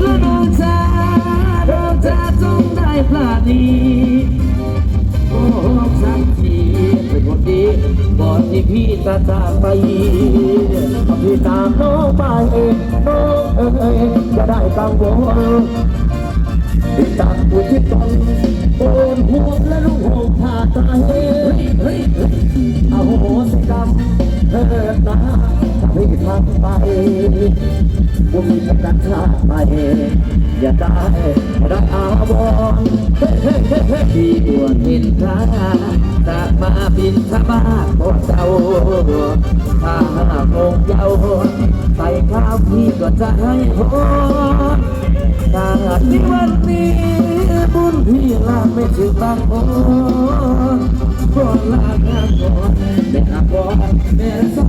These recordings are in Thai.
เราจะเราจงได้พลดีโอ้สักทีเป็นคนดีก่อนที่พี่จะจาไปพี่ตามนไปเองน้ออจะได้กังวลพี่ตัดหัวที่ตนโอนหัวและลูกหงผ่าตาเฮ้อ้โหสิกรรมเธอนะจะไม่ทำไป กูมีกันชาไปอย่าได้รักอาวรเฮ้เฮ้เฮ้เฮ้ที่ดวงเห็นพระตากมาบินทบาทพอเจ้าถ้าหากงเจ้าใส่ข้าวพี่ก็จะให้โหถ้าหากที่วันนี้บุญพี่ลาไม่ถึงบางโอนก่อนลาก่อนแม่ก่อนแม่สอ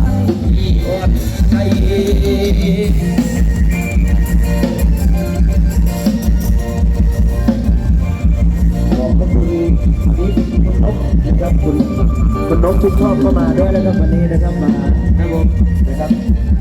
นที่อดใจ ขอบพระคุณอันนี้คุณนกนะครับคุณคุณนกคุณชอบเข้ามาด้วยนะครับวันนี้นะครับมาครับผมนะครับ